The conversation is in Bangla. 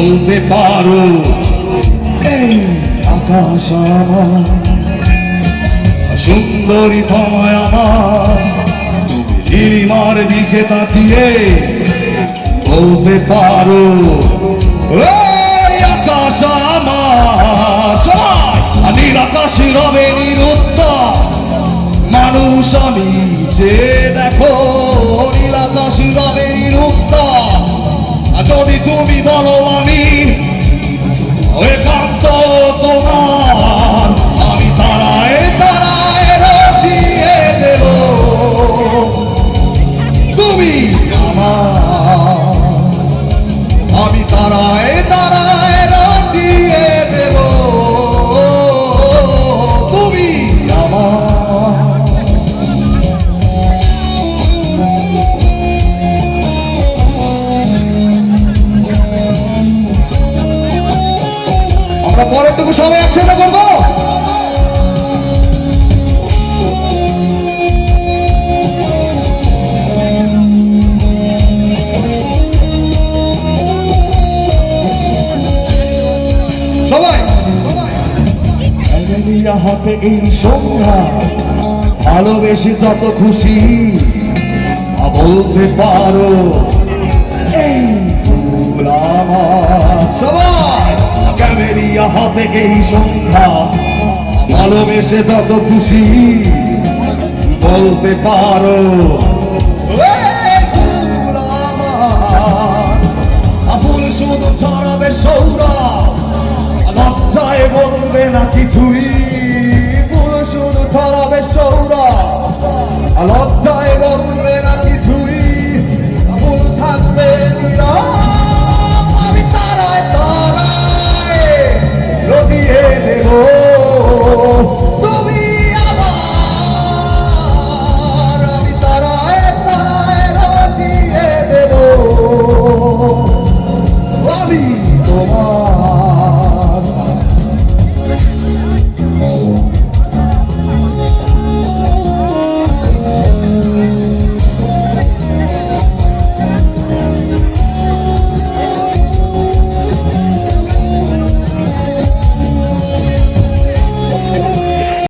বলতে পারো। এই আকাশ আমার, সুন্দরী তোমায় আমার। হিমার দিকে তাকিয়ে বলতে পারো। আকাশ আমার নীল আকাশে রবে নিরুত্তর। মানুষ আমি যে দেখো, নীল আকাশে রবে নিরুত্তর। যদি তুমি বলো তুমি আমার। আমি তারায় তারায় রটিয়ে দেব। তুমি আমার। আমরা পরেরটুকু সবাই একসাথে করব? হাতে এই সন্ধ্যা, ভালোবেসে যত খুশি বলতে পারো। এই ফুল ক্যামেরিয়া হাতে এই সন্ধ্যা, ভালোবেসে যত খুশি বলতে পারো। শুধু ছড়াবে সৌরভ লজ্জায় বলবে না কিছুই। সৌরভ।